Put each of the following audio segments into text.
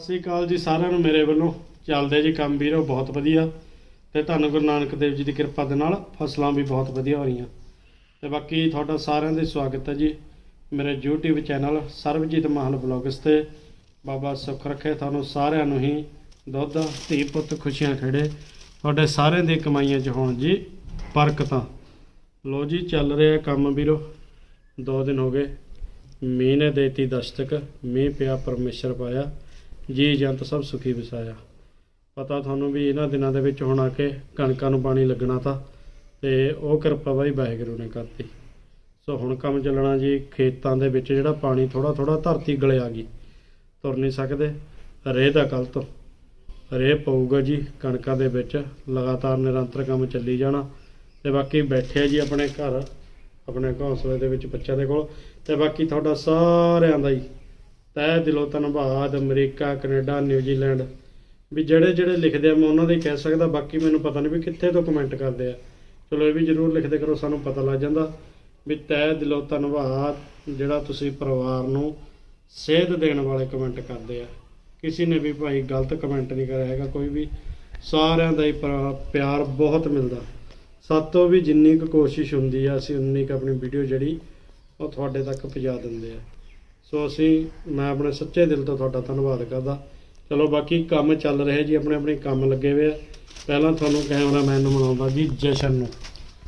ਸ੍ਰੀ ਅਕਾਲ ਜੀ ਸਾਰਿਆਂ ਨੂੰ ਮੇਰੇ ਵੱਲੋਂ। ਚੱਲਦੇ ਜੀ ਕੰਮ ਵੀਰੋ, ਬਹੁਤ ਵਧੀਆ। ਤੇ ਤੁਹਾਨੂੰ ਗੁਰੂ ਨਾਨਕ ਦੇਵ ਜੀ ਦੀ ਕਿਰਪਾ ਦੇ ਨਾਲ ਫਸਲਾਂ ਵੀ ਬਹੁਤ ਵਧੀਆ ਹੋ ਰਹੀਆਂ। ਤੇ ਬਾਕੀ ਤੁਹਾਡਾ ਸਾਰਿਆਂ ਦਾ ਸਵਾਗਤ ਹੈ ਜੀ। ਮੇਰੇ YouTube channel Sarabjit Mahal blogs ਤੇ। ਬਾਬਾ ਸੁੱਖ ਰੱਖੇ ਤੁਹਾਨੂੰ ਸਾਰਿਆਂ ਨੂੰ ਹੀ। ਦੁੱਧ, ਧੀ ਪੁੱਤ ਖੁਸ਼ੀਆਂ ਖੇੜੇ। ਤੁਹਾਡੇ ਸਾਰਿਆਂ ਦੀ ਕਮਾਈਆਂ 'ਚ ਹੋਣ ਜੀ ਬਰਕਤਾਂ। ਲੋ ਜੀ, ਚੱਲ ਰਿਹਾ ਕੰਮ ਵੀਰੋ। ਦੋ ਦਿਨ ਹੋ ਗਏ। ਮੀਂਹ ਨੇ ਦੇਤੀ ਦਸਤਕ। ਮੀਂਹ ਪਿਆ, ਪਰਮੇਸ਼ਰ ਪਾਇਆ। ਜੀ ਜੰਤ ਸਭ ਸੁਖੀ ਵਿਸਾਇਆ। ਪਤਾ ਤੁਹਾਨੂੰ ਵੀ ਇਹਨਾਂ ਦਿਨਾਂ ਦੇ ਵਿੱਚ ਹੁਣ ਆ ਕੇ ਕਣਕਾਂ ਨੂੰ ਪਾਣੀ ਲੱਗਣਾ ਤਾਂ, ਤੇ ਉਹ ਕਿਰਪਾ ਬਾਈ ਵਾਹਿਗੁਰੂ ਨੇ ਕਰਤੀ। ਸੋ ਹੁਣ ਕੰਮ ਚੱਲਣਾ ਜੀ ਖੇਤਾਂ ਦੇ ਵਿੱਚ ਜਿਹੜਾ ਪਾਣੀ ਥੋੜਾ ਥੋੜਾ ਧਰਤੀ ਗਲਿਆ ਗਈ। ਤੁਰ ਨਹੀਂ ਸਕਦੇ, ਰੇਹ ਦਾ ਕੱਲ ਤੋਂ। ਰੇਹ ਪਊਗਾ ਜੀ ਕਣਕਾਂ ਦੇ ਵਿੱਚ, ਲਗਾਤਾਰ ਨਿਰੰਤਰ ਕੰਮ ਚੱਲੀ ਜਾਣਾ। ਤੇ ਬਾਕੀ ਬੈਠੇ ਜੀ ਆਪਣੇ ਘਰ, ਆਪਣੇ ਘੌਂਸਲੇ ਦੇ ਵਿੱਚ ਬੱਚਿਆਂ ਦੇ ਕੋਲ। ਤੇ ਬਾਕੀ ਤੁਹਾਡਾ ਸਾਰਿਆਂ ਦਾ ਹੀ ਤਹਿ ਦਿਲੋਂ ਧੰਨਵਾਦ, ਅਮਰੀਕਾ, ਕੈਨੇਡਾ, ਨਿਊਜ਼ੀਲੈਂਡ। ਵੀ ਜਿਹੜੇ ਜਿਹੜੇ ਲਿਖਦੇ ਆ, ਮੈਂ ਉਹਨਾਂ ਦੇ ਹੀ ਕਹਿ ਸਕਦਾ, ਬਾਕੀ ਮੈਨੂੰ ਪਤਾ ਨਹੀਂ ਵੀ ਕਿੱਥੇ ਤੋਂ ਕਮੈਂਟ ਕਰਦੇ ਆ। ਚਲੋ ਇਹ ਵੀ ਜਰੂਰ ਲਿਖਦੇ ਕਰੋ, ਸਾਨੂੰ ਪਤਾ ਲੱਗ ਜਾਂਦਾ। ਵੀ ਤਹਿ ਦਿਲੋਂ ਧੰਨਵਾਦ, ਜਿਹੜਾ ਤੁਸੀਂ ਪਰਿਵਾਰ ਨੂੰ ਸੇਧ ਦੇਣ ਵਾਲੇ ਕਮੈਂਟ ਕਰਦੇ ਆ। ਕਿਸੇ ਨੇ ਵੀ ਭਾਈ ਗਲਤ ਕਮੈਂਟ ਨਹੀਂ ਕਰਿਆ ਹੈਗਾ, ਕੋਈ ਵੀ। ਸਾਰਿਆਂ ਦਾ ਹੀ ਪਰ- ਪਿਆਰ ਬਹੁਤ ਮਿਲਦਾ। ਸਾਤੋਂ ਵੀ ਜਿੰਨੀ ਕੁ ਕੋਸ਼ਿਸ਼ ਹੁੰਦੀ ਆ, ਅਸੀਂ ਉਨੀ ਕੁ ਆਪਣੀ ਵੀਡੀਓ ਜਿਹੜੀ, ਉਹ ਤੁਹਾਡੇ ਤੱਕ ਪਹੁੰਚਾ ਦਿੰਦੇ ਆ। ਸੋ ਅਸੀਂ ਮੈਂ ਆਪਣੇ ਸੱਚੇ ਦਿਲ ਤੋਂ ਤੁਹਾਡਾ ਧੰਨਵਾਦ ਕਰਦਾ। ਚਲੋ ਬਾਕੀ ਕੰਮ ਚੱਲ ਰਿਹਾ ਜੀ ਆਪਣੇ ਆਪਣੇ ਕੰਮ ਲੱਗੇ ਹੋਏ ਆ। ਪਹਿਲਾਂ ਤੁਹਾਨੂੰ ਕੈਮਰਾਮੈਨ ਨੂੰ ਮਿਲਾਉਂਦਾ ਜੀ ਜਸ਼ਨ ਨੂੰ।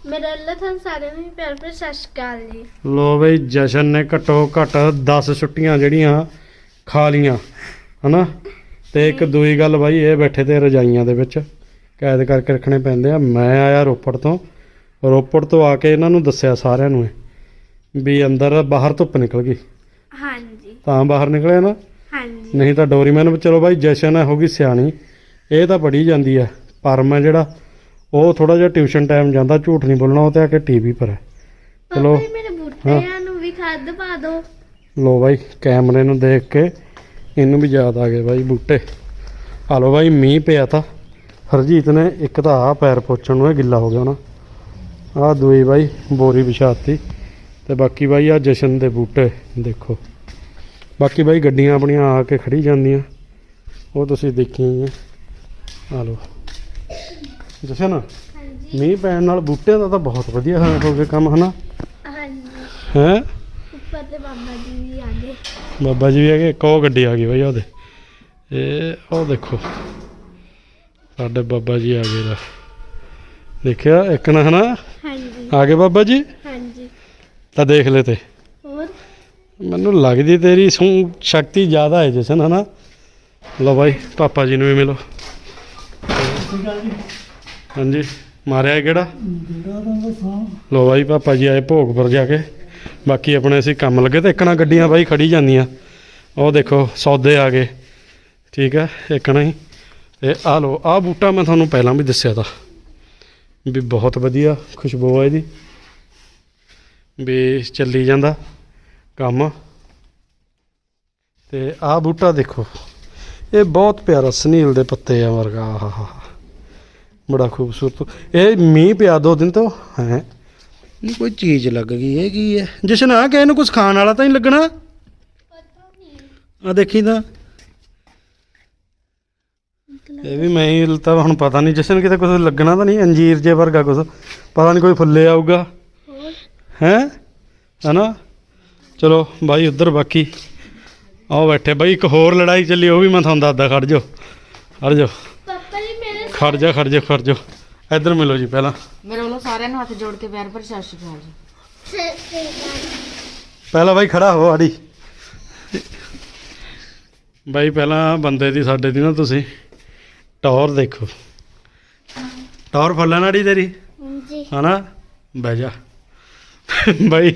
ਮੇਰਾ ਅੱਲਾ ਤੁਹਾਨੂੰ ਸਾਰਿਆਂ ਨੂੰ ਪਿਆਰ ਭਰੀ ਸਤਿ ਸ਼੍ਰੀ ਅਕਾਲ ਜੀ। ਲੋ ਬਈ ਜਸ਼ਨ ਨੇ ਘੱਟੋ ਘੱਟ 10 ਛੁੱਟੀਆਂ ਜਿਹੜੀਆਂ ਖਾ ਲੀਆਂ ਹਨਾ? ਤੇ ਇੱਕ ਦੂਈ ਗੱਲ ਬਾਈ ਇਹ ਬੈਠੇ ਤੇ ਰਜਾਈਆਂ ਦੇ ਵਿੱਚ ਕੈਦ ਕਰਕੇ ਰੱਖਣੇ ਪੈਂਦੇ ਆ। ਮੈਂ ਆਇਆ ਰੋਪੜ ਤੋਂ। ਰੋਪੜ ਤੋਂ ਆ ਕੇ ਇਹਨਾਂ ਨੂੰ ਦੱਸਿਆ ਸਾਰਿਆਂ ਨੂੰ ਵੀ ਅੰਦਰ ਬਾਹਰ ਧੁੱਪ ਨਿਕਲ ਗਈ। ਹਾਂਜੀ। ਤਾਂ ਬਾਹਰ ਨਿਕਲਿਆ ਨਾ? ਹਾਂਜੀ। ਨਹੀਂ ਤਾਂ ਡੋਰੀਮੈਨ ਵੀ ਚਲੋ ਬਾਈ ਜਸ਼ਨ ਹੈ ਗਈ ਸਿਆਣੀ। ਇਹ ਤਾਂ ਪੜੀ ਜਾਂਦੀ ਹੈ। ਪਰ ਮੈਂ ਜਿਹੜਾ ਉਹ ਥੋੜਾ ਜਿਹਾ ਟਿਊਸ਼ਨ ਟਾਈਮ ਜਾਂਦਾ ਝੂਠ ਨਹੀਂ ਬੋਲਣਾ ਉਹ ਤੇ ਆ ਕੇ ਟੀਵੀ ਪਰ ਹੈ। ਚਲੋ ਪਾਪਾ ਜੀ ਮੇਰੇ ਬੂਟਿਆਂ ਨੂੰ ਵੀ ਖਾਦ ਪਾ ਦਿਓ ਲੋ ਬਾਈ ਕੈਮਰੇ ਨੂੰ ਦੇਖ ਕੇ ਇਹਨੂੰ ਵੀ ਯਾਦ ਆ ਗਏ ਬਾਈ ਬੂਟੇ। ਆ ਲੋ ਬਾਈ ਮੀਂਹ ਪਿਆ ਤਾਂ। ਹਰਜੀਤ ਨੇ ਇੱਕ ਤਾਂ ਆ ਪੈਰ ਪੋਚਣ ਨੂੰ ਇਹ ਗਿੱਲਾ ਹੋ ਗਿਆ ਨਾ। ਆ ਦੂਈ ਬਾਈ ਬੋਰੀ ਵਿਛਾਤੀ। ਤੇ ਬਾਕੀ ਬਾਈ ਆ ਜਸ਼ਨ ਦੇ ਬੂਟੇ ਦੇਖੋ। ਬਾਕੀ ਬਾਈ ਗੱਡੀਆਂ ਆਪਣੀਆਂ ਆ ਕੇ ਖੜੀ ਜਾਂਦੀਆਂ। ਉਹ ਤੁਸੀਂ ਦੇਖੀਆਂ ਹੀ ਆ। ਆ ਲੋ ਜਸ਼ਨ ਹਾਂਜੀ। ਮੀਂਹ ਪੈਣ ਨਾਲ ਬੂਟਿਆਂ ਦਾ ਤਾਂ ਬਹੁਤ ਵਧੀਆ ਹੋ ਗਿਆ ਕੰਮ ਹਨਾ? ਹਾਂਜੀ। ਹੈ? ਉੱਪਰ ਤੇ ਬਾਬਾ ਜੀ ਵੀ ਆ ਗਏ। ਬਾਬਾ ਜੀ ਵੀ ਹੈਗੇ ਇੱਕ ਉਹ ਗੱਡੀ ਆ ਗਈ ਬਾਈ ਉਹਦੇ ਇਹ ਉਹ ਦੇਖੋ। ਸਾਡੇ ਬਾਬਾ ਜੀ ਆ ਗਏ ਦਾ। ਦੇਖਿਆ ਇੱਕ ਨਾ ਹਨਾ? ਹਾਂਜੀ। ਆ ਗਏ ਬਾਬਾ ਜੀ? ਹਾਂਜੀ। ਤਾਂ ਦੇਖ ਲੈ ਤੇ। ਮੈਨੂੰ ਲੱਗਦੀ ਤੇਰੀ ਸੂ ਸ਼ਕਤੀ ਜ਼ਿਆਦਾ ਹੈ ਜਸਨ, ਹਨਾ? ਲਓ ਬਾਈ, ਪਾਪਾ ਜੀ ਨੂੰ ਵੀ ਮਿਲੋ। ਹਾਂਜੀ, ਮਾਰਿਆ ਕਿਹੜਾ? ਲਓ ਬਾਈ, ਪਾਪਾ ਜੀ ਆਏ ਭੋਗਪੁਰ ਜਾ ਕੇ। ਬਾਕੀ ਆਪਣੇ ਅਸੀਂ ਕੰਮ ਲੱਗੇ ਤੇ ਇੱਕਣਾ ਗੱਡੀਆਂ ਬਾਈ ਖੜੀ ਜਾਂਦੀਆਂ। ਉਹ ਦੇਖੋ, ਸੌਦੇ ਆ ਗਏ। ਠੀਕ ਹੈ, ਇੱਕਣਾ ਹੀ। ਤੇ ਆ ਲਓ ਆ ਬੂਟਾ ਮੈਂ ਤੁਹਾਨੂੰ ਪਹਿਲਾਂ ਵੀ ਦੱਸਿਆ ਤਾ। ਵੀ ਬਹੁਤ ਵਧੀਆ ਖੁਸ਼ਬੂ ਆ ਇਹਦੀ। ਵੀ ਚੱਲੀ ਜਾਂਦਾ। ਕੰਮ। ਤੇ ਆ ਬੂਟਾ ਦੇਖੋ। ਇਹ ਬਹੁਤ ਪਿਆਰਾ ਸਨੀਲ ਦੇ ਪੱਤੇ ਆ ਵਰਗਾ ਆਹਾ ਬੜਾ ਖੂਬਸੂਰਤ। ਇਹ ਮੀਂਹ ਪਿਆ ਦੋ ਦਿਨ ਤੋਂ। ਹੈ। ਨਹੀਂ ਕੋਈ ਚੀਜ਼ ਲੱਗ ਗਈ। ਇਹ ਕੀ ਹੈ? ਜਸ਼ਨ ਆ ਕਿ ਇਹਨੂੰ ਕੁਝ ਖਾਣ ਵਾਲਾ ਤਾਂ ਨਹੀਂ ਲੱਗਣਾ? ਆ ਦੇਖੀ ਤਾਂ। ਇਹ ਵੀ ਮੈਂ ਹੀ ਤਾਂ ਹੁਣ ਪਤਾ ਨਹੀਂ ਜਸ਼ਨ ਕਿਤੇ ਕੁਝ ਲੱਗਣਾ ਤਾਂ ਨਹੀਂ ਅੰਜੀਰ ਜੇ ਵਰਗਾ ਕੁਝ ਪਤਾ ਨਹੀਂ ਕੋਈ ਫੁੱਲੇ ਆਊਗਾ। ਹੈ? ਹਨਾ? ਚਲੋ ਬਾਈ ਉੱਧਰ ਬਾਕੀ। ਆਓ ਬੈਠੇ। ਬਾਈ ਇੱਕ ਹੋਰ ਲੜਾਈ ਚੱਲੀ ਉਹ ਵੀ ਮੈਂ ਤੁਹਾਨੂੰ ਦੱਸਦਾ ਖੜ ਜਾਓ। ਖੜ ਜਾਓ। ਪਾਪਾ ਜੀ ਮੇਰੇ ਖੜ ਜਾ ਖੜ ਜਾ ਖੜ ਜਾ ਇੱਧਰ ਮਿਲੋ ਜੀ ਪਹਿਲਾਂ। ਮੇਰੇ ਵੱਲੋਂ ਸਾਰਿਆਂ ਨੂੰ ਹੱਥ ਜੋੜ ਕੇ ਪਿਆਰ ਭਰੀ ਸਤਿ ਸ਼੍ਰੀ ਅਕਾਲ ਜੀ। ਪਹਿਲਾਂ ਬਾਈ ਖੜਾ ਹੋ ਆੜੀ। ਬਾਈ ਪਹਿਲਾਂ ਬੰਦੇ ਦੀ ਸਾਡੇ ਦੀ ਨਾ ਤੁਸੀਂ ਟੌਰ ਦੇਖੋ। ਟੌਰ ਫੁੱਲਣ ਆੜੀ ਤੇਰੀ। ਹਾਂਜੀ। ਹਨਾ? ਬਹਿ ਜਾ। ਬਾਈ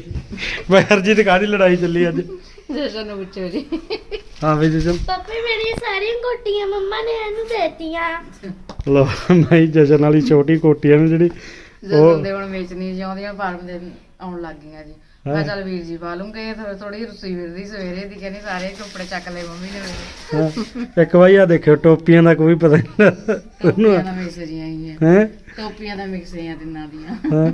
ਬਾਈ ਹਰਜੀਤ ਕਾਹਦੀ ਲੜਾਈ ਚੱਲੀ ਅੱਜ? ਜਸ਼ਨ ਨੂੰ ਪੁੱਛੋ ਜੀ। ਹਾਂ ਬਈ ਜਸ਼ਨ। ਪਾਪਾ ਜੀ ਮੇਰੀਆਂ ਸਾਰੀਆਂ ਕੋਟੀਆਂ ਮੰਮਾ ਨੇ ਇਹਨੂੰ ਦੇਤੀਆਂ। ਲੋ ਬਾਈ ਜਸ਼ਨ ਵਾਲੀ ਛੋਟੀ ਕੋਟੀ ਨਾ ਜਿਹੜੀ ਜਸ਼ਨ ਦੇ ਹੁਣ ਵੇਚਣੀ ਜਿਉਂਦੀਆਂ ਫਾਰਮ ਦੇ ਆਉਣ ਲੱਗ ਗਈਆਂ ਜੀ। ਮੈਂ ਹੈਂ? ਚੱਲ ਵੀਰ ਜੀ ਪਾ ਲੂੰਗੇ ਥੋੜੀ ਥੋੜੀ ਰੁੱਸੀ ਫਿਰਦੀ ਸਵੇਰੇ ਦੀ ਕਹਿੰਦੀ ਸਾਰੇ ਕੱਪੜੇ ਚੱਕ ਲਏ ਮੰਮੀ ਨੇ ਮੇਰੇ। ਹਾਂ। ਇੱਕ ਬਾਈ ਆ ਦੇਖਿਓ ਟੋਪੀਆਂ ਦਾ ਕੋਈ ਪਤਾ ਨਹੀਂ ਟੋਪੀਆਂ ਦਾ ਮਿਕਸ ਜੀਆਂ ਹੀ ਹੈ ਹੈ? ਟੋਪੀਆਂ ਦਾ ਮਿਕਸ ਹੈ ਤਿੰਨਾਂ ਦੀਆਂ। ਹਾਂ।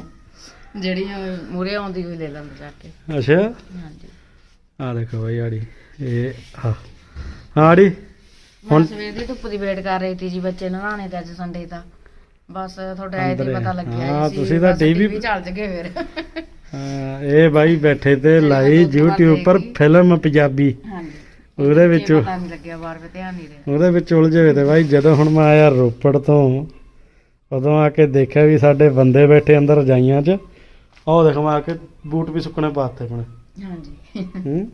ਜਿਹੜੀਆਂ ਮੂਰੇ ਆਉਂਦੀ ਹੋਈ ਲੈ ਲੈਂਦੇ ਜਾ ਕੇ। ਅੱਛਾ? ਹਾਂਜੀ। ਆ ਦੇਖੋ ਬਾਈ ਆੜੀ ਇਹ ਹਾਂ ਹਾਂ ਆੜੀ ਹੁਣ ਹੁਣ- ਸਵੇਰ ਦੀ ਧੁੱਪ ਦੀ ਵੇਟ ਕਰ ਰਹੀ ਸੀ ਜੀ ਬੱਚੇ ਨਹਾਣੇ ਤੇ ਅੱਜ ਸੰਡੇ ਤਾਂ। ਬਸ ਤੁਹਾਡੇ ਆਏ ਤੇ ਅੰਦਰੇ। ਪਤਾ ਲੱਗਿਆ ਹਾਂ, ਜੀ, ਤੁਸੀਂ ਤਾਂ ਬਸ TV TV ਚੱਲ ਜਗੇ ਫਿਰ। ਹਾਂ, ਇਹ ਬਾਈ ਬੈਠੇ ਤੇ ਲਾਈ ਦੁੱਧ ਵੱਲ YouTube ਪਰ ਦੇਖੀ। ਫਿਲਮ ਪੰਜਾਬੀ। ਹਾਂਜੀ। ਉਹਦੇ ਵਿੱਚ ਬੱਚੇ ਪਤਾ ਨਹੀਂ ਲੱਗਿਆ ਬਾਹਰ ਵੀ ਧਿਆਨ ਨਹੀਂ ਰਿਹਾ। ਉਹਦੇ ਵਿੱਚ ਉਲਝੇ ਹੋਏ ਤੇ ਬਾਈ ਜਦੋਂ ਹੁਣ ਮੈਂ ਆਇਆ ਰੋਪੜ ਤੋਂ ਉਦੋਂ ਆ ਕੇ ਦੇਖਿਆ ਵੀ ਸਾਡੇ ਬੰਦੇ ਬੈਠੇ ਅੰਦਰ ਰਜਾਈਆਂ 'ਚ। ਉਹ ਦੇਖ ਮੈਂ ਆ ਕੇ ਬੂਟ ਵੀ ਸੁੱਕਣੇ ਪਾਤੇ ਆਪਣੇ। ਹਾਂਜੀ। ਹੂੰ?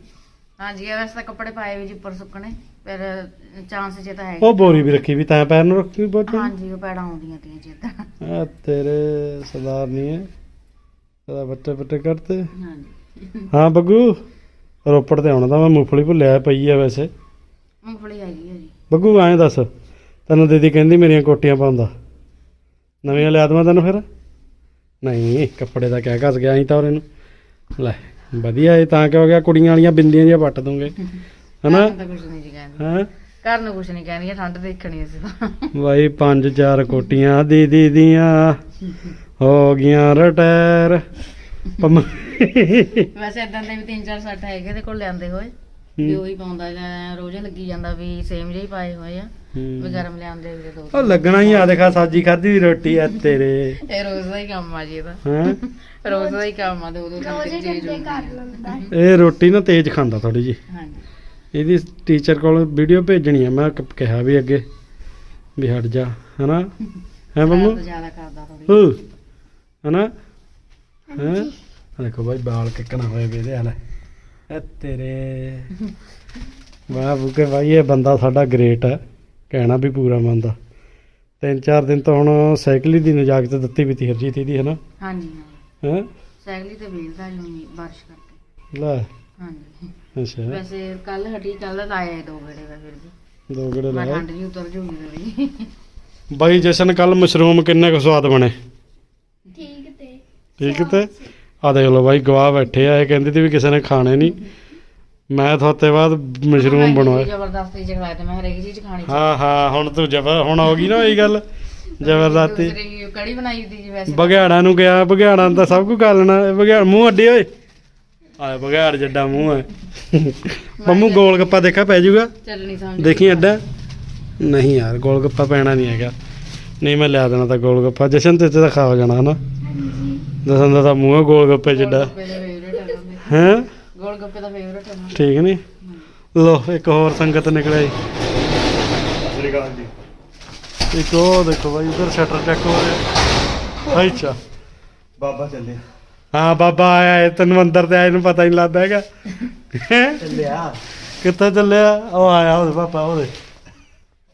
ਹਾਂਜੀ ਇਹ ਵੈਸੇ ਤਾਂ ਕੱਪੜੇ ਪਾਏ ਵੀ ਜੀ ਉੱਪਰ ਸੁੱਕਣੇ ਪਰ ਚਾਂਸ ਜੇ ਤਾਂ ਹੈ ਉਹ ਬੋਰੀ ਵੀ ਰੱਖੀ ਵੀ ਤਾਂ ਪੈਰ ਨੂੰ ਰੱਖੀ ਵੀ ਬੋਟ ਹਾਂਜੀ ਉਹ ਪੈੜਾਂ ਆਉਂਦੀਆਂ ਤੀਆਂ ਜਿੱਦਾਂ ਆ ਤੇਰੇ ਸਰਦਾਰ ਨਹੀਂ ਹੈ ਤੇਰਾ ਬੱਟੇ ਬੱਟੇ ਕਰਤੇ ਹਾਂਜੀ। ਹਾਂ ਬੱਗੂ ਰੋਪੜ ਤੇ ਆਉਣਾ ਤਾਂ ਮੈਂ ਮੂੰਗਫਲੀ ਭੁੱਲਿਆ ਪਈ ਆ ਵੈਸੇ। ਮੂੰਗਫਲੀ ਹੈਗੀ ਹੈ ਜੀ। ਬੱਗੂ ਐਂ ਦੱਸ ਤੈਨੂੰ ਦੀਦੀ ਕਹਿੰਦੀ ਮੇਰੀਆਂ ਕੋਟੀਆਂ ਪਾਉਂਦਾ। ਨਵੀਆਂ ਲਿਆ ਦਵਾਂ ਤੈਨੂੰ ਫਿਰ? ਨਹੀਂ ਕੱਪੜੇ ਦਾ ਕਹਿ ਘਸ ਗਿਆ ਅਸੀਂ ਤਾਂ ਉਹਨੂੰ ਲੈ ਵਧੀਆ ਇਹ ਤਾਂ ਕਿਉਂ ਗਿਆ ਕੁੜੀਆਂ ਵਾਲੀਆਂ ਬਿੰਦੀਆਂ ਜਿਹੀਆਂ ਵੱਟ ਦੂੰਗੇ। ਹਨਾ? ਨੂੰ ਤਾਂ ਕੁਝ ਨਹੀਂ ਜੀ ਕਹਿੰਦੀ। ਹਾਂ? ਘਰ ਨੂੰ ਕੁਝ ਨਹੀਂ ਕਹਿੰਦੀ ਠੰਡ ਦੇਖਣੀ ਅਸੀਂ ਤਾਂ। ਬਾਈ ਪੰਜ ਚਾਰ ਕੋਟੀਆਂ ਦੀਦੀ ਦੀਆਂ ਹੋ ਗਈਆਂ ਰਿਟਾਇਰ। ਪੰਮ- ਵੈਸੇ ਇਦਾਂ ਦੇ ਵੀ ਤਿੰਨ ਚਾਰ ਸੈੱਟ ਹੈਗੇ ਤੇ ਕੋਲ ਲਿਆਂਦੇ ਹੋਏ। ਵੀ ਉਹੀ ਪਾਉਂਦਾ ਜਾਂ ਰੋਜ਼ ਲੱਗੀ ਜਾਂਦਾ ਵੀ ਸੇਮ ਜਿਹੇ ਹੀ ਪਾਏ ਹੋਏ ਆ। ਵੀ ਹੂੰ। ਗਰਮ ਲਿਆਂਦੇ ਵੀ ਦੋ ਉਹ ਲੱਗਣਾ ਹੀ ਆ ਦੇਖਾ ਸਾਜੀ ਖਾਦੀ ਵੀ ਰੋਟੀ ਆ ਤੇਰੇ। ਇਹ ਰੋਜ਼ ਦਾ ਹੀ ਕੰਮ ਆ ਜੀ ਇਹਦਾ। ਹਾਂ? ਰੋਜ਼ ਦਾ ਹੀ ਕੰਮ ਆ ਤੇ ਉਦੋਂ ਤੱਕ ਰੋਜ਼ ਹੀ ਕਰ। ਲੈਂਦਾ। ਹੈ। ਇਹ ਰੋਟੀ ਨਾ ਤੇਜ਼ ਖਾਂਦਾ ਥੋੜੀ ਜੀ ਹਾਂਜੀ। ਇਹਦੀ ਟੀਚਰ ਕੋਲ ਵੀਡੀਓ ਭੇਜਣੀ ਆ ਮੈਂ ਕ- ਕਿਹਾ ਵੀ ਅੱਗੇ ਵੀ ਹਟ ਜਾ ਹਨਾ? ਹੈ ਮੰਮੂ? ਤਾਂ ਜ਼ਿਆਦਾ ਕਰਦਾ ਥੋੜੀ ਹੂ। ਹਨਾ? ਹੈ? ਦੇਖੋ ਬਾਈ ਬਾਲ ਕਿੱਕਣਾ ਹੋਏ ਵੇ ਇਹਦੇ ਹਾਲ ਐ ਤੇਰੇ। ਵਾਹ ਬੁਕੇ ਬਾਈ ਇਹ ਬੰਦਾ ਸਾਡਾ ਗ੍ਰੇਟ ਹੈ ਕਹਿਣਾ ਵੀ ਪੂਰਾ ਮੰਨਦਾ। ਤਿੰਨ ਚਾਰ ਦਿਨ ਤੋਂ ਹੁਣ ਸਾਈਕਲ ਹੀ ਦੀ ਨਜਾਕਤ ਦਿੱਤੀ ਵੀ ਤੀ ਹਰਜੀਤ ਦੀ ਹਨਾ? ਹਾਂਜੀ ਹਾਂ। ਹੈ? ਸਾਈਕਲ ਤੇ ਵੇਲਦਾ ਜੀ ਬਾਰਿਸ਼ ਕਰਕੇ। ਲੈ। ਹਾਂਜੀ। ਅੱਛਾ। ਵੈਸੇ ਕੱਲ ਹਟੀ ਕੱਲ ਲਾਇਆ ਦੋ ਗੇੜੇ ਵਾ ਫਿਰ ਜੀ ਦੋ ਗੜੇ ਮੈਂ ਲਾਏ। ਠੰਡ ਜੀ ਉਤਰ ਜੂਗੀ ਥੋੜੀ ਬਾਈ ਜਸ਼ਨ ਕੱਲ ਮਸ਼ਰੂਮ ਕਿੰਨੇ ਕੁ ਸਵਾਦ ਬਣੇ? ਠੀਕ ਤੇ। ਠੀਕ ਤੇ? ਆ ਦੇਖ ਲਓ ਬਾਈ ਗਵਾਹ ਬੈਠੇ ਆ ਇਹ ਕਹਿੰਦੇ ਤੇ ਵੀ ਕਿਸੇ ਨੇ ਖਾਣੇ ਨਹੀਂ ਮੈਂ ਥੋਤੇ ਬਾਅਦ ਮਸ਼ਰੂਮ ਬਣਵਾਏ ਜ਼ਬਰਦਸਤੀ ਚ ਖਵਾਇਆ ਤੇ। ਮੈਂ ਹਰੇਕ ਚੀਜ਼ ਖਾਣੀ ਹਾਂ ਹਾਂ ਹੁਣ ਤੂੰ ਜਬਰ ਹੁਣ ਹੋ ਗਈ ਨਾ ਇਹ ਗੱਲ ਜ਼ਬਰਦਸਤੀ। ਦੂਸਰੀ ਕੜੀ ਬਣਾਈ ਦੀ ਜੀ ਵੈਸੇ। ਬਘਿਆੜਾਂ ਨੂੰ ਗਿਆ ਬਘਿਆੜਾਂ ਦਾ ਸਭ ਕੁਝ ਕਰ ਲੈਣਾ ਇਹ ਬਘਿਆੜ ਮੂੰਹ ਅੱਡੇ ਓਏ। ਆਏ ਬਘਿਆੜ ਜੱਡਾ ਮੂੰਹ ਹੈ ਮੰਮੂ ਗੋਲ ਗੱਪਾ ਦੇਖਾ ਪੈ ਜਾਊਗਾ ਚੱਲਣੀ ਸਮਝ ਦੇਖੀ ਅੱਡਾ? ਨਹੀਂ ਯਾਰ ਗੋਲ ਗੱਪਾ ਪੈਣਾ ਨਹੀਂ ਹੈਗਾ। ਨਹੀਂ ਮੈਂ ਲਿਆ ਦੇਣਾ ਤਾਂ ਗੋਲ ਗੱਪਾ। ਜਸ਼ਨ ਤੇ ਤੇ ਤਾਂ ਖਾ ਹੋ ਜਾਣਾ ਹਨਾ? ਜਸ਼ਨ ਦਾ ਤਾਂ ਮੂੰਹ ਗੋਲ ਗੱਪੇ ਜੱਡਾ ਹੈ? ਗੋਲ ਗੱਪੇ ਦਾ ਫੇਵਰੇਟ ਹੈ ਠੀਕ ਨਹੀਂ ਲੋ ਇੱਕ ਹੋਰ ਸੰਗਤ ਨਿਕਲਿਆ ਜੀ। ਸ੍ਰੀਕਾਲ ਜੀ। ਇੱਕ ਉਹ ਦੇਖੋ ਬਾਈ ਉਧਰ ਸ਼ਟਰ ਚੈੱਕ ਹੋ ਰਿਹਾ। ਅੱਛਾ। ਬਾਬਾ ਚੱਲਿਆ। ਹਾਂ ਬਾਬਾ ਆਇਆ ਹੈ ਤੈਨੂੰ ਅੰਦਰ ਤੇ ਆਏ ਨੂੰ ਪਤਾ ਹੀ ਨਹੀਂ ਲੱਗਦਾ ਹੈਗਾ। ਹੈਂ? ਚੱਲਿਆ। ਕਿੱਥੇ ਚੱਲਿਆ? ਉਹ ਆਇਆ ਉਹਦੇ ਪਾਪਾ ਉਹਦੇ।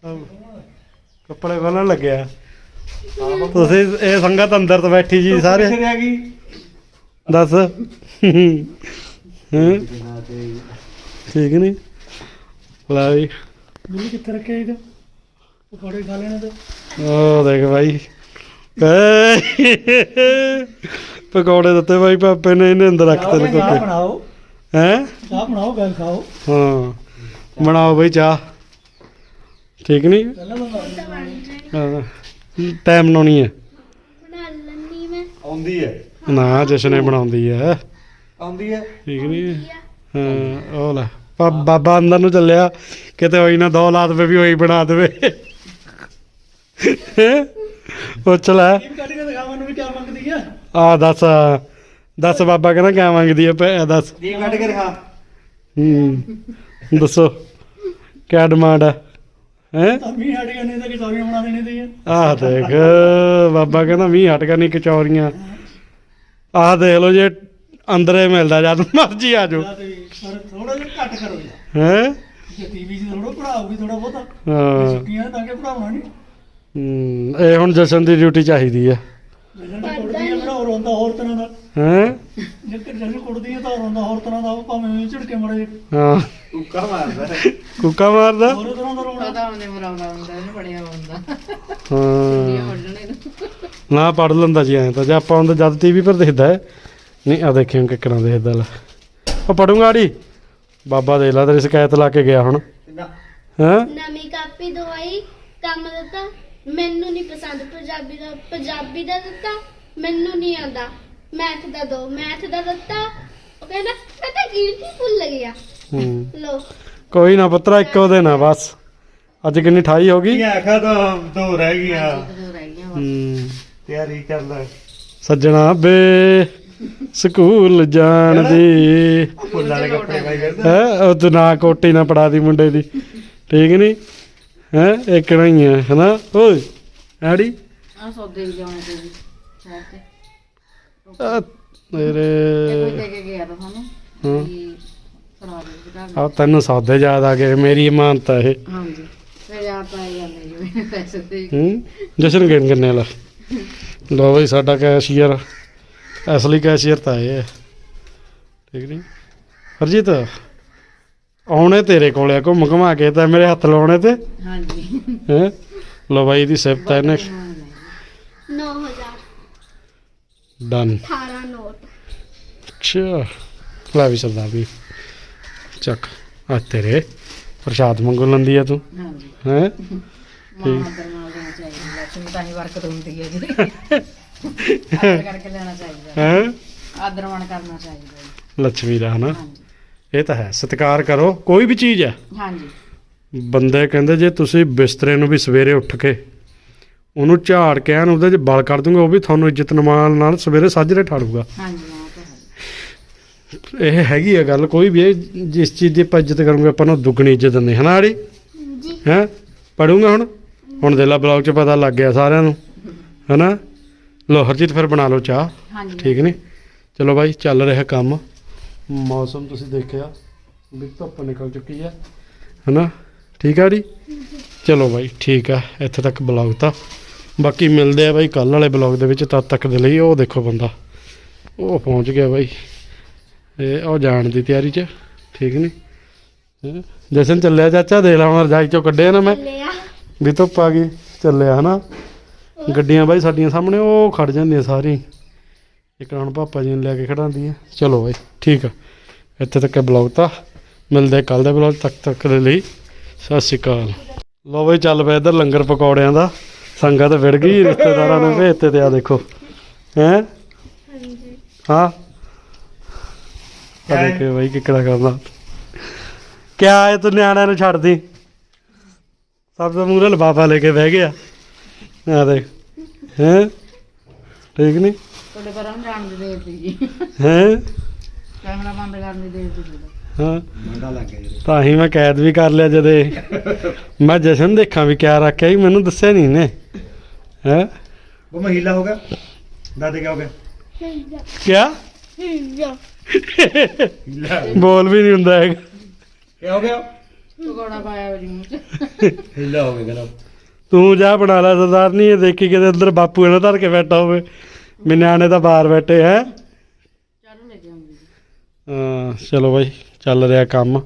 ਉਹ ਕੱਪੜੇ ਖੋਲਣ ਲੱਗਿਆ। ਤੁਸੀਂ ਇਹ ਸੰਗਤ ਅੰਦਰ ਤੋਂ ਬੈਠੀ ਜੀ ਸਾਰੇ। ਕਿੱਥੇ ਰਹਿ ਗਈ? ਦੱਸ। ਹਾਂ। ਠੀਕ ਨਹੀਂ? ਲੈ ਵੀ। ਮੈਨੂੰ ਕਿੱਥੇ ਰੱਖਿਆ ਇਹਦਾ? ਪਕੌੜੇ ਖਾ ਲੈਣੇ ਤੇ। ਉਹ ਦੇਖ ਭਾਈ ਪਕੌੜੇ ਦਿੱਤੇ ਭਾਈ ਪਾਪੇ ਨੇ ਇਹਨੇ ਅੰਦਰ ਰੱਖਤੇ ਨੇ ਚਾਹ ਕੋਕੇ ਬਣਾਓ। ਹੈ? ਚਾਹ ਬਣਾਓ ਗੱਲ ਖਾਓ। ਹਾਂ। ਬਣਾਓ ਬਈ ਚਾਹ। ਠੀਕ ਨਹੀਂ? ਹਾਂ। ਟਾਈਮ ਲਾਉਣੀ ਹੈ। ਬਣਾ ਲੈਣੀ ਮੈਂ। ਆਉਂਦੀ ਹੈ। ਨਾ ਜਸ਼ਨ ਬਣਾਉਂਦੀ ਹੈ। ਆਉਂਦੀ ਹੈ। ਠੀਕ ਨਹੀਂ ਹਾਂ ਉਹ ਲੈ ਬਾ- ਬਾਬਾ ਅੰਦਰ ਨੂੰ ਚੱਲਿਆ। ਕਿਤੇ ਹੋਈ ਨਾ ਦੋ ਲਾਤ ਵੀ ਹੋਈ ਬਣਾ ਦੇਵੇ। ਪੁੱਛ ਲੈ। ਕੀ ਕੱਢ ਕੇ ਦਿਖਾ ਮੈਨੂੰ ਵੀ ਕੀ ਮੰਗਦੀ ਆ। ਆ ਦੱਸ ਦੱਸ ਬਾਬਾ ਕਹਿੰਦਾ ਕਿਆ ਮੰਗਦੀ ਹੈ ਭੈ ਦੱਸ। ਜੀ ਕੱਢ ਕੇ ਦਿਖਾ। ਹੂੰ ਦੱਸੋ ਕਿਆ ਡਿਮਾਂਡ ਹੈ? ਹੈ ਵੀ ਹਟ ਗਏ ਨਹੀਂ ਤਾਂ ਕਿਚੌਰੀਆਂ ਬਣਾ ਦੇਣੀ ਤੇ ਆਹ ਦੇਖ ਬਾਬਾ ਕਹਿੰਦਾ ਮੀਂਹ ਹਟ ਗਿਆ ਨਹੀਂ ਕਚੌਰੀਆਂ। ਆਹ ਦੇਖ ਲਓ ਜੇ ਅੰਦਰੇ ਮਿਲਦਾ ਜਦ ਮਰਜ਼ੀ ਆ ਜਾਓ। ਪਰ ਥੋੜਾ ਜਿਹਾ ਘੱਟ ਕਰੋ ਹੈ? ਜੇ ਟੀਵੀ 'ਚ ਥੋੜਾ ਪੜਾਉਗੀ ਥੋੜਾ ਬਹੁਤਾ ਹਾਂ। ਛੁੱਟੀਆਂ ਤਾਂ ਕਿ ਪੜਾਉਣਾ ਨਹੀਂ? ਹੂੰ, ਇਹ ਹੁਣ ਜਸ਼ਨ ਦੀ ਡਿਊਟੀ ਚਾਹੀਦੀ ਹੈ ਜਦੋਂ ਤਾਂ ਕੁੜਦੀ ਆ ਮੇਰਾ ਹੋਰ ਹੁੰਦਾ ਹੋਰ ਤਰ੍ਹਾਂ ਦਾ। ਹੈ? ਜੇ ਜਦੋਂ ਕੁੜਦੀ ਆ ਤਾਂ ਹੋਰ ਹੁੰਦਾ ਹੋਰ ਤਰ੍ਹਾਂ ਦਾ ਉਹ ਭਾਵੇਂ ਝੜਕੇ ਮੜੇ ਹਾਂ। ਟੁੱਕਾ ਮਾਰਦਾ। ਕੁੱਕਾ ਮਾਰਦਾ? ਹੋਰ ਤਰ੍ਹਾਂ ਦਾ ਰੋਣਾ ਪਤਾ ਹੁੰਦੇ ਮਰਾਉਂਦਾ ਹੁੰਦਾ ਇਹਨੂੰ ਬੜਿਆ ਹੁੰਦਾ। ਹਾਂ। ਇਹ ਵੱਢਣੇ ਨੂੰ। ਨਾ ਪੜ ਲੈਂਦਾ ਜੀ ਐਂ ਤਾਂ ਜੇ ਆਪਾਂ ਹੁੰਦਾ ਜਦ ਟੀਵੀ ਪਰ ਦੇਖਦਾ ਹੈ ਨਹੀਂ ਆ ਦੇਖਿਓ ਕਿੱਕਣਾ ਦੇਖਦਾ ਲੈ। ਉਹ ਪੜੂੰਗਾ ਆੜੀ ਬਾਬਾ ਦੇ ਲਾ ਤੇਰੀ ਸ਼ਿਕਾਇਤ ਲਾ ਕੇ ਗਿਆ ਹੁਣ। ਹਾਂ? ਨਵੀਂ ਕਾਪੀ ਦਵਾਈ ਕੰਮ ਦਿੱਤਾ ਮੈਨੂੰ ਨਹੀਂ ਪਸੰਦ। ਪੰਜਾਬੀ ਦਾ ਪੰਜਾਬੀ ਦਾ ਦਿੱਤਾ ਮੈਨੂੰ ਨਹੀਂ ਆਉਂਦਾ। ਮੈਥ ਦਾ ਦੋ ਮੈਥ ਦਾ ਦਿੱਤਾ। ਉਹ ਕਹਿੰਦਾ ਮੈਂ ਤਾਂ ਗਿਣਤੀ ਭੁੱਲ ਗਿਆ। ਹੂੰ। ਲੋ ਕੋਈ ਨਾ ਪੁੱਤਰਾ ਇੱਕੋ ਦਿਨ ਆ ਬਸ। ਅੱਜ ਕਿੰਨੀ 28 ਹੋ ਗਈ? ਕੀ ਆਖਾ ਤਾਂ? ਦੋ ਰਹਿ ਗਈਆਂ। ਇੱਕ ਦੋ ਰਹਿ ਗਈਆਂ ਬਸ। ਹੂੰ। ਤਿਆਰੀ ਕਰ ਲੈ। ਸੱਜਣਾ ਬੇ ਸਕੂਲ ਜਾਣ ਦੀ ਫੁੱਲਾਂ ਦੇ ਕੱਪੜੇ ਪਾਈ ਫਿਰਦਾ। ਹੈ ਉਹ ਤੂੰ ਨਾ ਕੋਟੀ ਨਾ ਪੜਾ ਦੀ ਮੁੰਡੇ ਦੀ। ਠੀਕ ਨਹੀਂ ਹੈ ਇੱਕ ਨਹੀਂ ਹੈ ਹਨਾ? ਓਏ ਆੜੀ ਆ ਸੌਦੇ ਵੀ ਲਿਆਉਣੇ ਤੇ ਜੀ ਸ਼ਹਿਰ ਤੇ। ਆ ਇਹ ਕੋਈ ਤੇਰੇ ਦੇ ਕੇ ਗਿਆ ਤਾਂ ਸਾਨੂੰ ਹਾਂ। ਵੀ ਫੜਾ ਦੇ ਘਰ ਆ ਤੈਨੂੰ ਸੌਦੇ ਯਾਦ ਆ ਗਏ ਮੇਰੀ ਇਮਾਨਤ ਇਹ। ਹਾਂਜੀ ਫਿਰ ਤਾਂ ਆਈ ਜਾਂਦੇ ਜਿਵੇਂ ਪੈਸੇ ਦੇ। ਹੂੰ ਜਸ਼ਨ ਗਿਣ ਕਿੰਨੇ ਵਾਲਾ ਲੋ ਬਈ ਸਾਡਾ ਕੈਸ਼ੀਅਰ। ਅਸਲੀ ਕੈਸ਼ੀਅਰ ਤਾਂ ਇਹ ਹੈ। ਠੀਕ ਨਹੀਂ? ਹਰਜੀਤ ਆਉਣੇ ਤੇਰੇ ਕੋਲੇ ਘੁੰਮ ਘੁਮਾ ਕੇ ਤਾਂ ਮੇਰੇ ਹੱਥ ਲਾਉਣੇ ਤੇ। ਹਾਂਜੀ। ਹੈ? ਲੋ ਬਾਈ ਦੀ ਸਿਫਤ ਹੈ ਇਹਨੇ 9000 ਡਨ 18 ਨੋਟ। ਅੱਛਾ। ਲੈ ਵੀ ਸਰਦਾਰ ਵੀ। ਚੱਕ। ਆ ਤੇਰੇ। ਪ੍ਰਸ਼ਾਦ ਮੰਗੋ ਲੰਦੀ ਆ ਤੂੰ। ਹਾਂਜੀ। ਹੈ? ਮਾਂ ਦਰ ਨਾਲ ਚਾਹੀਦਾ। ਲక్ష్ਮੀ ਤਾਂ ਹੀ ਵਰਕਤ ਹੁੰਦੀ ਹੈ ਜੀ। ਆਦਰ ਕਰਕੇ ਲੈਣਾ ਚਾਹੀਦਾ ਹੈ। ਆਦਰ ਮਾਣ ਕਰਨਾ ਚਾਹੀਦਾ ਜੀ ਲక్ష్ਮੀ ਦਾ ਹਨਾ ਹਾਂਜੀ। ਇਹ ਤਾਂ ਹੈ ਸਤਿਕਾਰ ਕਰੋ ਕੋਈ ਵੀ ਚੀਜ਼ ਹੈ। ਹਾਂਜੀ। ਬੰਦੇ ਕਹਿੰਦੇ ਜੇ ਤੁਸੀਂ ਬਿਸਤਰੇ ਨੂੰ ਵੀ ਸਵੇਰੇ ਉੱਠ ਕੇ ਉਹਨੂੰ ਝਾੜ ਕੇ ਐਨ ਉਹਦੇ 'ਚ ਬਲ ਕਰ ਦੂੰਗੇ ਉਹ ਵੀ ਤੁਹਾਨੂੰ ਇੱਜ਼ਤ ਨਿਮਾਨ ਨਾਲ ਸਵੇਰੇ ਸਾਜਰੇ ਠਾੜੂਗਾ ਹਾਂਜੀ ਹਾਂ ਉਹ ਤਾਂ ਹੈ। ਇਹ ਹੈਗੀ ਆ ਗੱਲ ਕੋਈ ਵੀ ਇਹ ਜਿਸ ਚੀਜ਼ ਦੀ ਆਪਾਂ ਇੱਜ਼ਤ ਕਰੂਗੇ ਆਪਾਂ ਨੂੰ ਦੁੱਗਣੀ ਇੱਜ਼ਤ ਦਿੰਦੇ ਹਨਾ ਆੜੀ? ਜੀ। ਹੈ? ਪੜੂੰਗਾ ਹੁਣ? ਹੁਣ ਦੇ ਲਾ ਬਲੌਗ 'ਚ ਪਤਾ ਲੱਗ ਗਿਆ ਸਾਰਿਆਂ ਨੂੰ। ਹਨਾ? ਲੋ ਹਰਜੀਤ ਫਿਰ ਬਣਾ ਲਓ ਚਾਹ। ਹਾਂਜੀ। ਠੀਕ ਨੇ? ਚਲੋ ਬਾਈ ਚੱਲ ਰਿਹਾ ਕੰਮ। ਮੌਸਮ ਤੁਸੀਂ ਦੇਖਿਆ ਵੀ ਧੁੱਪ ਨਿਕਲ ਚੁੱਕੀ ਹੈ। ਹਨਾ? ਠੀਕ ਆ ਜੀ? ਚਲੋ ਬਾਈ ਠੀਕ ਆ। ਇੱਥੇ ਤੱਕ ਬਲੌਗ ਤਾਂ ਬਾਕੀ ਮਿਲਦੇ ਆ ਬਾਈ ਕੱਲ ਵਾਲੇ ਬਲੌਗ ਦੇ ਵਿੱਚ ਤਦ ਤੱਕ ਦੇ ਲਈ। ਉਹ ਦੇਖੋ ਬੰਦਾ। ਉਹ ਪਹੁੰਚ ਗਿਆ ਬਾਈ। ਇਹ ਉਹ ਜਾਣ ਦੀ ਤਿਆਰੀ 'ਚ। ਠੀਕ ਨਹੀਂ ਹੈਂ? ਜਸ਼ਨ ਚੱਲਿਆ ਚਾਚਾ ਦੇਖ ਲਾ ਹੁਣ ਰਜਾਈ ਚੋਂ ਕੱਢਿਆ ਨਾ ਮੈਂ। ਲਿਆ ਵੀ ਧੁੱਪ ਆ ਗਈ। ਚੱਲਿਆ ਹਨਾ? ਗੱਡੀਆਂ ਬਾਈ ਸਾਡੀਆਂ ਸਾਹਮਣੇ ਉਹ ਖੜ ਜਾਂਦੀਆਂ ਸਾਰੀਆਂ ਇੱਕ ਹੁਣ ਪਾਪਾ ਜੀ ਨੂੰ ਲੈ ਕੇ ਖੜਾਉਂਦੀ ਹੈ ਚਲੋ ਬਾਈ ਠੀਕ ਆ। ਇੱਥੇ ਤੱਕ ਬਲੌਗ ਤਾਂ ਮਿਲਦੇ ਕੱਲ ਦੇ ਬਲੌਗ ਤੱਕ ਤੱਕ ਦੇ ਲਈ। ਸਤਿ ਸ਼੍ਰੀ ਅਕਾਲ। ਲੋ ਬਾਈ ਚੱਲ ਪਿਆ ਇੱਧਰ ਲੰਗਰ ਪਕੌੜਿਆਂ ਦਾ। ਸੰਗਤ ਵਿੜ ਗਈ ਰਿਸ਼ਤੇਦਾਰਾਂ ਨੇ ਭੇਜਤੇ ਤੇ ਆ ਦੇਖੋ। ਹੈ? ਹਾਂਜੀ। ਹਾਂ? ਆ ਦੇਖੇ ਬਾਈ ਕਿੱਕੜਾ ਕਰਦਾ। ਕਿਆ ਹੈ ਤੂੰ ਨਿਆਣਿਆਂ ਨੂੰ ਛੱਡਦੀ? ਸਭ ਤੋਂ ਮੂਹਰੇ ਲਫਾਫਾ ਲੈ ਕੇ ਬਹਿ ਗਿਆ। ਆ ਦੇਖ। ਹੈ? ਠੀਕ ਨਹੀਂ ਤੁਹਾਡੇ ਪਰ ਜਾਣ ਦੀ ਦੇਰ ਜੀ ਹੈ? ਕੈਮਰਾ ਬੰਦ ਕਰਨ ਦੀ ਦੇਰ ਤੁਹਾਡਾ ਹਾਂ। ਮੁੰਡਾ ਲੱਗ ਗਿਆ ਜੀ ਤਾਂ ਹੀ ਮੈਂ ਕੈਦ ਵੀ ਕਰ ਲਿਆ ਜਦੇ। ਮੈਂ ਜਸ਼ਨ ਦੇਖਾਂ ਵੀ ਕਿਆ ਰੱਖਿਆ ਸੀ ਮੈਨੂੰ ਦੱਸਿਆ ਨਹੀਂ ਨੇ ਹੈ? ਉਹ ਮਹੀਲਾ ਹੋ ਗਿਆ। ਦਾਦੇ ਕਿਆ ਹੋ ਗਿਆ? ਕਿਆ? ਹੀਲਾ ਬੋਲ ਵੀ ਨਹੀਂ ਹੁੰਦਾ ਹੈਗਾ। ਕਿਆ ਹੋ ਗਿਆ? ਪਕੌੜਾ ਪਾਇਆ ਹੋਇਆ ਜੀ ਮੂੰਹ ਚ। ਹੀਲਾ ਹੋ ਗਿਆ ਕਹਿੰਦਾ। ਤੂੰ ਜਾ ਬਣਾ ਲੈ ਸਰਦਾਰ, ਨਹੀਂ ਇਹ ਦੇਖੀ ਕਿਤੇ ਅੰਦਰ ਬਾਪੂ ਇਹਨਾਂ ਧਰ ਕੇ ਬੈਠਾ ਹੋਵੇ। ਵੀ ਨਿਆਣੇ ਤਾਂ ਬਾਹਰ ਬੈਠੇ ਹੈ। ਚਾਲੂ ਲੈ ਕੇ ਆਉਂਗੀ ਹਾਂ, ਚਲੋ ਬਾਈ, ਚੱਲ ਰਿਹਾ ਕੰਮ।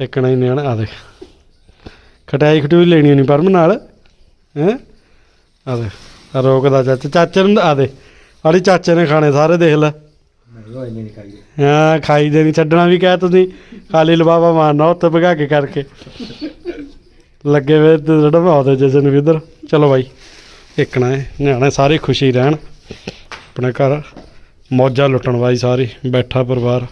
ਇੱਕ ਨਾ ਹੀ ਨਿਆਣਾ, ਆ ਦੇਖ। ਖਟਾਈ ਖਟੂਈ ਲੈਣੀ ਨਹੀਂ ਪਰਮ ਨਾਲ, ਹੈ? ਆ ਦੇ ਆ ਰੋਕਦਾ ਚਾਚਾ। ਚਾਚੇ ਨੂੰ, ਆ ਦੇ ਆੜੀ ਚਾਚੇ ਨੇ ਖਾਣੇ ਸਾਰੇ ਦੇਖ ਲੈ। ਨਹੀਂ ਖਾਈ ਹਾਂ, ਖਾਈ ਦੇ ਨਹੀਂ, ਛੱਡਣਾ ਵੀ ਕਹਿ ਤੁਸੀਂ। ਖਾਲੀ ਲਵਾਵਾ ਮਾਰਨਾ ਉੱਤੇ ਭਗਾ ਕੇ ਕਰਕੇ। ਲੱਗੇ ਵੇ ਤੇ ਜਿਹੜਾ ਮੈਂ ਜਸ਼ਨ ਵੀ ਇੱਧਰ। ਚਲੋ ਬਾਈ, ਇੱਕ ਨਾ ਹੈ ਨਿਆਣੇ ਸਾਰੇ ਖੁਸ਼ੀ ਰਹਿਣ। ਆਪਣੇ ਘਰ ਮੌਜਾਂ ਲੁੱਟਣ ਬਾਈ ਸਾਰੀ, ਬੈਠਾ ਪਰਿਵਾਰ।